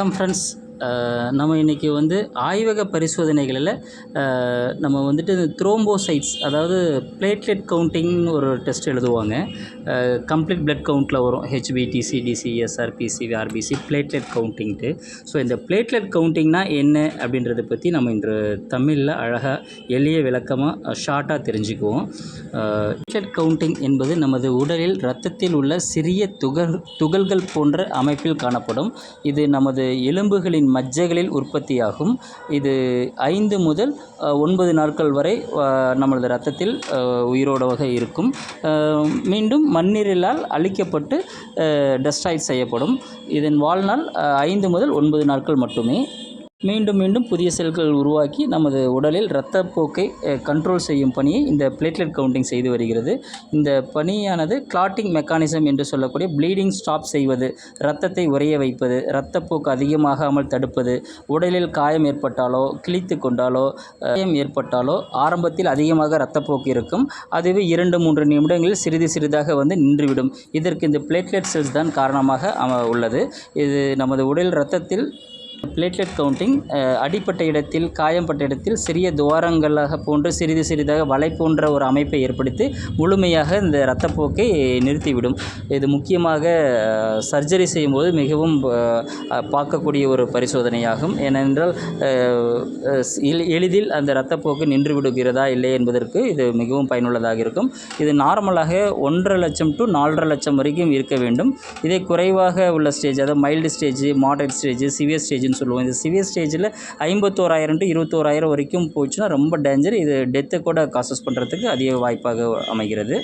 வணக்கம் ஃப்ரெண்ட்ஸ் நம்ம இன்றைக்கி வந்து ஆய்வக பரிசோதனைகளில் நம்ம வந்துட்டு த்ரோம்போசைட்ஸ் அதாவது பிளேட்லெட் கவுண்டிங்னு ஒரு டெஸ்ட் எழுதுவாங்க. கம்ப்ளீட் பிளட் கவுண்ட்டில் வரும். ஹெச்பிடிசி டிசி ஆர்பிசி பிளேட்லெட் கவுண்டிங்ட்டு ஸோ இந்த பிளேட்லெட் கவுண்டிங்னா என்ன அப்படின்றத பற்றி நம்ம இன்று தமிழில் அழகாக எளிய விளக்கமாக ஷார்ட்டாக தெரிஞ்சுக்குவோம். பிளேட்லெட் கவுண்டிங் என்பது நமது உடலில் இரத்தத்தில் உள்ள சிறிய துகள் துகள்கள் போன்ற அமைப்பில் காணப்படும். இது நமது எலும்புகளின் மஜ்ஜைகளில் உற்பத்தியாகும். இது ஐந்து முதல் ஒன்பது நாட்கள் வரை நமது ரத்தத்தில் உயிரோடவாக இருக்கும். மீண்டும் மண்ணீரலால் அழிக்கப்பட்டு டெஸ்ட்ராய்ட் செய்யப்படும். இதன் வாழ்நாள் ஐந்து முதல் ஒன்பது நாட்கள் மட்டுமே. மீண்டும் மீண்டும் புதிய செல்கள் உருவாக்கி நமது உடலில் இரத்தப்போக்கை கண்ட்ரோல் செய்யும் பணியை இந்த பிளேட்லெட் கவுண்டிங் செய்து வருகிறது. இந்த பணியானது கிளாட்டிங் மெக்கானிசம் என்று சொல்லக்கூடிய ப்ளீடிங் ஸ்டாப் செய்வது இரத்தத்தை உறைய வைப்பது இரத்தப்போக்கு அதிகமாகாமல் தடுப்பது உடலில் காயம் ஏற்பட்டாலோ கிழித்து கொண்டாலோ காயம் ஏற்பட்டாலோ ஆரம்பத்தில் அதிகமாக இரத்தப்போக்கு இருக்கும். அதுவே இரண்டு மூன்று நிமிடங்களில் சிறிது சிறிதாக வந்து நின்றுவிடும். இதற்கு இந்த பிளேட்லெட் செல்ஸ் தான் காரணமாக உள்ளது. இது நமது உடல் இரத்தத்தில் பிளேட்லெட் கவுண்டிங் அடிப்பட்ட இடத்தில் காயம்பட்ட இடத்தில் சிறிய துவாரங்களாக போன்று சிறிது சிறிதாக வலை போன்ற ஒரு அமைப்பை ஏற்படுத்தி முழுமையாக இந்த இரத்தப்போக்கை நிறுத்திவிடும். இது முக்கியமாக சர்ஜரி செய்யும்போது மிகவும் பார்க்கக்கூடிய ஒரு பரிசோதனையாகும். ஏனென்றால் எளிதில் அந்த இரத்தப்போக்கு நின்று விடுகிறதா இல்லை என்பதற்கு இது மிகவும் பயனுள்ளதாக இருக்கும். இது நார்மலாக ஒன்றரை லட்சம் டு நாலரை லட்சம் வரைக்கும் இருக்க வேண்டும். இதே குறைவாக உள்ள ஸ்டேஜ் அதாவது mild stage moderate stage severe stage ஸ்டேஜ்னு சொல்லுவோம். இந்த சிவியர் ஸ்டேஜில் ஐம்பத்தோராயிரம் டு இருபத்தோராயிரம் வரைக்கும் போச்சுன்னா ரொம்ப டேஞ்சர் இது டெத்தை கூட காசஸ் பண்ணுறதுக்கு அதிக வாய்ப்பாக அமைகிறது.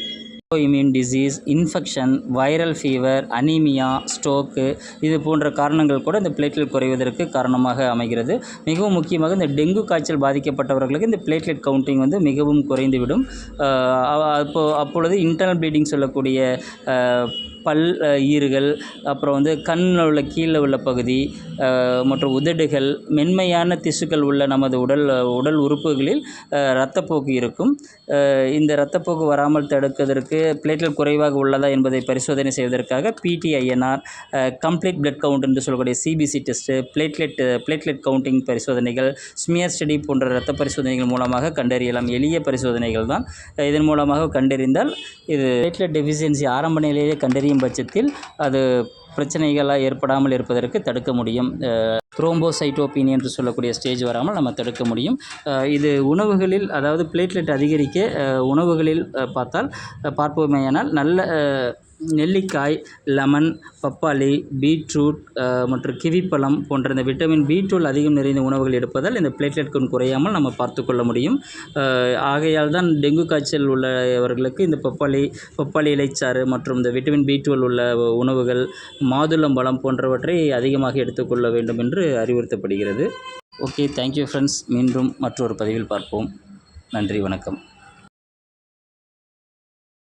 Immune disease infection viral fever anaemia stroke இது போன்ற காரணங்கள் கூட இந்த பிளேட்லெட் குறைவதற்கு காரணமாக அமைகிறது. மிகவும் முக்கியமாக இந்த டெங்கு காய்ச்சல் பாதிக்கப்பட்டவர்களுக்கு இந்த பிளேட்லெட் கவுண்டிங் வந்து மிகவும் குறைந்துவிடும். அப்போ அப்பொழுது இன்டர்னல் ப்ளீடிங் சொல்லக்கூடிய பல் ஈறுகள் அப்புறம் வந்து கண்ணில் உள்ள கீழே உள்ள பகுதி மற்றும் உதடுகள் மென்மையான திசுக்கள் உள்ள நமது உடல் உடல் உறுப்புகளில் இரத்தப்போக்கு இருக்கும். இந்த இரத்தப்போக்கு வராமல் தடுப்பதற்கு பிளேட்லெட் குறைவாக உள்ளதா என்பதை பரிசோதனை செய்வதற்காக பிடிஐஎன்ஆர் கம்ப்ளீட் பிளட் கவுண்ட் என்று சொல்லக்கூடிய CBC test platelet platelet counting பரிசோதனைகள் ஸ்மியர் ஸ்டடி போன்ற இரத்த பரிசோதனைகள் மூலமாக கண்டறியலாம். எளிய பரிசோதனைகள் தான். இதன் மூலமாக கண்டறிந்தால் இது பிளேட்லெட் டெஃபிஷியன்சி ஆரம்ப நிலையிலே கண்டறிய செய்யும் பட்சத்தில் அது பிரச்சனைகளாக ஏற்படாமல் இருப்பதற்கு தடுக்க முடியும். த்ரோம்போசைட்டோபீனி என்று சொல்லக்கூடிய ஸ்டேஜ் வராமல் நம்ம தடுக்க முடியும். இது உணவுகளில் அதாவது பிளேட்லெட் அதிகரிக்க உணவுகளில் பார்த்தால் பார்ப்போமேயானால் நல்ல நெல்லிக்காய் லெமன் பப்பாளி பீட்ரூட் மற்றும் கிவிப்பழம் போன்ற இந்த விட்டமின் பி டுவெல் அதிகம் நிறைந்த உணவுகள் எடுப்பதால் இந்த பிளேட்லெட் கவுண்ட் குறையாமல் நம்ம பார்த்துக்கொள்ள முடியும். ஆகையால் தான் டெங்கு காய்ச்சல் உள்ளவர்களுக்கு இந்த பப்பாளி பப்பாளி இலைச்சாறு மற்றும் இந்த விட்டமின் பி டுவெல் உள்ள உணவுகள் மாதுளம்பழம் போன்றவற்றை அதிகமாக எடுத்துக்கொள்ள வேண்டும் என்று அறிவுறுத்தப்படுகிறது. ஓகே தேங்க்யூ ஃப்ரெண்ட்ஸ் மீண்டும் மற்றொரு பதிவில் பார்ப்போம். நன்றி வணக்கம்.